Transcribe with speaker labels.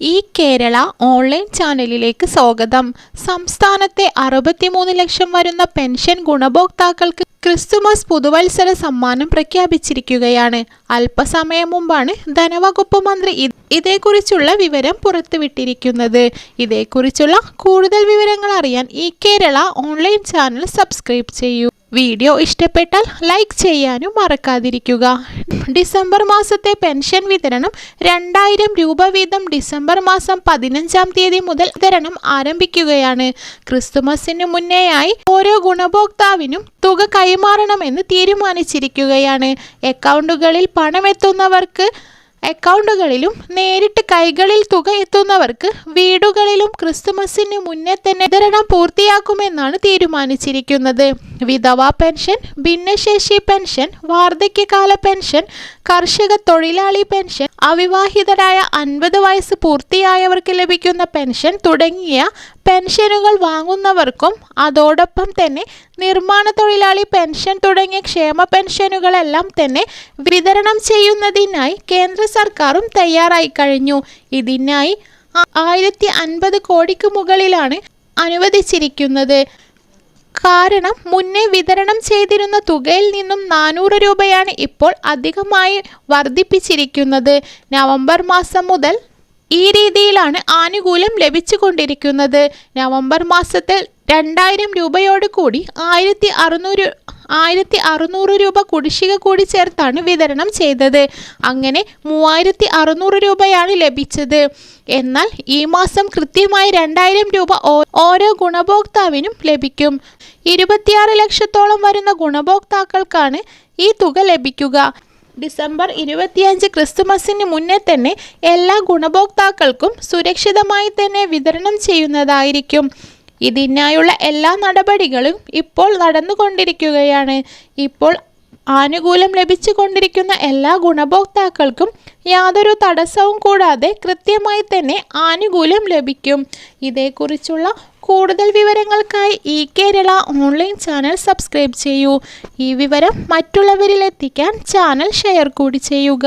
Speaker 1: ഈ കേരള ഓൺലൈൻ ചാനലിലേക്ക് സ്വാഗതം. സംസ്ഥാനത്തെ അറുപത്തിമൂന്ന് ലക്ഷം വരുന്ന പെൻഷൻ ഗുണഭോക്താക്കൾക്ക് ക്രിസ്തുമസ് പുതുവത്സര സമ്മാനം പ്രഖ്യാപിച്ചിരിക്കുകയാണ്. അല്പസമയം മുമ്പാണ് ധനവകുപ്പ് മന്ത്രി ഇതേക്കുറിച്ചുള്ള വിവരം പുറത്തുവിട്ടിരിക്കുന്നത്. ഇതേക്കുറിച്ചുള്ള കൂടുതൽ വിവരങ്ങൾ അറിയാൻ ഈ കേരള ഓൺലൈൻ ചാനൽ സബ്സ്ക്രൈബ് ചെയ്യൂ. വീഡിയോ ഇഷ്ടപ്പെട്ടാൽ ലൈക്ക് ചെയ്യാനും മറക്കാതിരിക്കുക. ഡിസംബർ മാസത്തെ പെൻഷൻ വിതരണം രണ്ടായിരം രൂപ വീതം ഡിസംബർ മാസം പതിനഞ്ചാം തീയതി മുതൽ വിതരണം ആരംഭിക്കുകയാണ്. ക്രിസ്തുമസിന് മുന്നേയായി ഓരോ ഗുണഭോക്താവിനും തുക കൈമാറണമെന്ന് തീരുമാനിച്ചിരിക്കുകയാണ്. അക്കൗണ്ടുകളിൽ പണമെത്തുന്നവർക്ക് അക്കൗണ്ടുകളിലും നേരിട്ട് കൈകളിൽ തുക എത്തുന്നവർക്ക് വീടുകളിലും ക്രിസ്തുമസിന് മുന്നേ തന്നെ വിതരണം പൂർത്തിയാക്കുമെന്നാണ് തീരുമാനിച്ചിരിക്കുന്നത്. വിധവാ പെൻഷൻ ഭിന്നശേഷി പെൻഷൻ വാർദ്ധക്യകാല പെൻഷൻ കർഷക തൊഴിലാളി പെൻഷൻ അവിവാഹിതരായ അൻപത് വയസ്സ് പൂർത്തിയായവർക്ക് ലഭിക്കുന്ന പെൻഷൻ തുടങ്ങിയ പെൻഷനുകൾ വാങ്ങുന്നവർക്കും അതോടൊപ്പം തന്നെ നിർമ്മാണ തൊഴിലാളി പെൻഷൻ തുടങ്ങിയ ക്ഷേമ പെൻഷനുകളെല്ലാം തന്നെ വിതരണം ചെയ്യുന്നതിനായി കേന്ദ്ര സർക്കാരും തയ്യാറായി കഴിഞ്ഞു. ഇതിനായി ആയിരത്തി അൻപത് കോടിക്ക് മുകളിലാണ് അനുവദിച്ചിരിക്കുന്നത്. കാരണം മുന്നേ വിതരണം ചെയ്തിരുന്ന തുകയിൽ നിന്നും നാനൂറ് രൂപയാണ് ഇപ്പോൾ അധികമായി വർദ്ധിപ്പിച്ചിരിക്കുന്നത്. നവംബർ മാസം മുതൽ ഈ രീതിയിലാണ് ആനുകൂല്യം ലഭിച്ചുകൊണ്ടിരിക്കുന്നത്. നവംബർ മാസത്തിൽ രണ്ടായിരം രൂപയോട് കൂടി ആയിരത്തി അറുന്നൂറ് ആയിരത്തി അറുന്നൂറ് രൂപ കുടിശ്ശിക കൂടി ചേർത്താണ് വിതരണം ചെയ്തത്. അങ്ങനെ മൂവായിരത്തി അറുന്നൂറ് രൂപയാണ് ലഭിച്ചത്. എന്നാൽ ഈ മാസം കൃത്യമായി രണ്ടായിരം രൂപ ഓരോ ഗുണഭോക്താവിനും ലഭിക്കും. ഇരുപത്തിയാറ് ലക്ഷത്തോളം വരുന്ന ഗുണഭോക്താക്കൾക്കാണ് ഈ തുക ലഭിക്കുക. ഡിസംബർ ഇരുപത്തിയഞ്ച് ക്രിസ്തുമസിന് മുന്നേ തന്നെ എല്ലാ ഗുണഭോക്താക്കൾക്കും സുരക്ഷിതമായി തന്നെ വിതരണം ചെയ്യുന്നതായിരിക്കും. ഇതിനായുള്ള എല്ലാ നടപടികളും ഇപ്പോൾ നടന്നുകൊണ്ടിരിക്കുകയാണ്. ഇപ്പോൾ ആനുകൂല്യം ലഭിച്ചുകൊണ്ടിരിക്കുന്ന എല്ലാ ഗുണഭോക്താക്കൾക്കും യാതൊരു തടസ്സവും കൂടാതെ കൃത്യമായി തന്നെ ആനുകൂല്യം ലഭിക്കും. ഇതേക്കുറിച്ചുള്ള കൂടുതൽ വിവരങ്ങൾക്കായി ഈ കേരള ഓൺലൈൻ ചാനൽ സബ്സ്ക്രൈബ് ചെയ്യൂ. ഈ വിവരം മറ്റുള്ളവരിലെത്തിക്കാൻ ചാനൽ ഷെയർ കൂടി ചെയ്യുക.